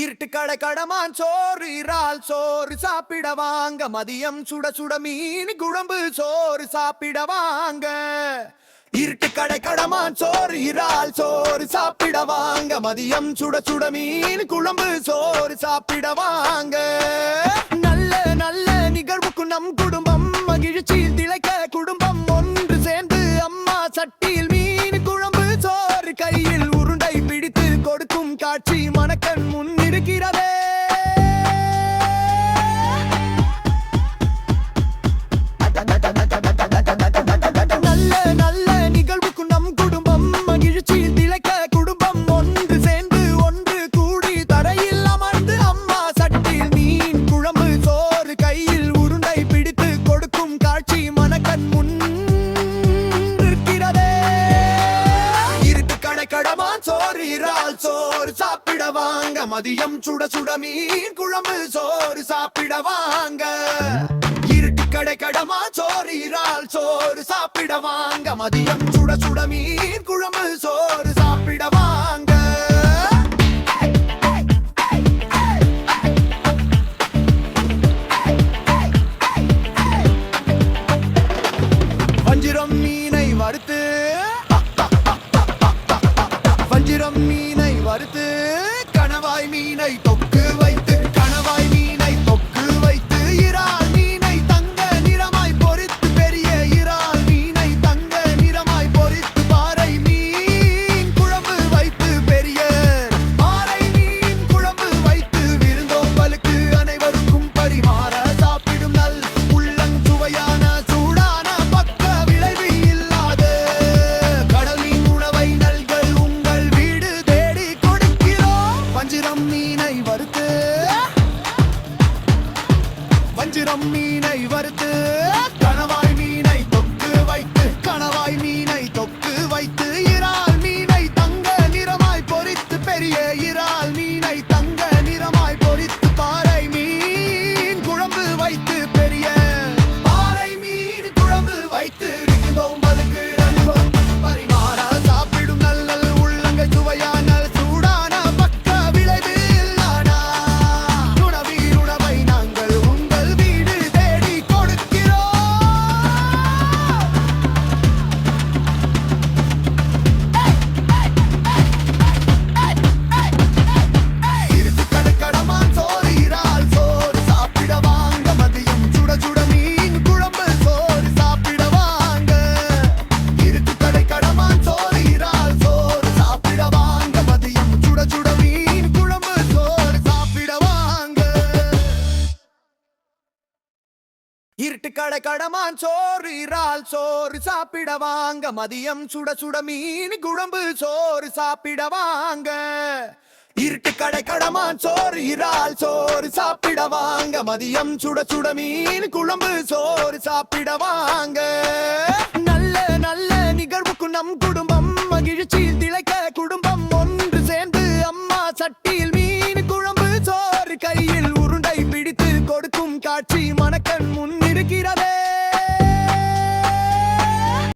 இருட்டு கடை கடமான் சோறு இறால் சோறு சாப்பிட வாங்க. மதியம் சுட சுட மீன் குழம்பு சோறு சாப்பிட வாங்க. இருட்டு கடை கடமான் சோறு இறால் சோறு சாப்பிட வாங்க. மதியம் சுட சுட மீன் குழம்பு சோறு சாப்பிட வாங்க. நல்ல நல்ல நிகழ்வுக்கு நம் குடும்பம். மகிழ்ச்சியில் திளைக்க குடும்பம் ஒன்று சேர்ந்து அம்மா சட்டியில் மீன் குழம்பு சோறு கையில் உருண்டை பிடித்து கொடுக்கும் காட்சி சோறு சாப்பிட வாங்க. மதியம் சுட சுட மீன் குழம்பு சோறு சாப்பிட வாங்க. இருட்டு கடை கடமா சோறு இறால் சோறு சாப்பிட வாங்க. மதியம் சுட சுட மீன் குழம்பு சோறு கணவாய் மீனை தொக்கு வைத்து கணவாய் மீன் வஞ்சிரம் மீனை வறுத்து கணவாய் இருட்டு கடை கடமான் சோறு இறால் சோறு சாப்பிட வாங்க. மதியம் சுட சுட மீன் குழம்பு சோறு சாப்பிட வாங்க. இருட்டு கடை கடமான் சோறு இறால் சோறு சாப்பிட வாங்க. மதியம் சுட சுட மீன் குழம்பு சோறு சாப்பிட வாங்க. நல்ல நல்ல நிகழ்வுக்கு நம் குடும்பம். மகிழ்ச்சி திளைக்க குடும்பம் ஒன்று சேர்ந்து அம்மா சட்டியில் மீன் குழம்பு சோறு கையில்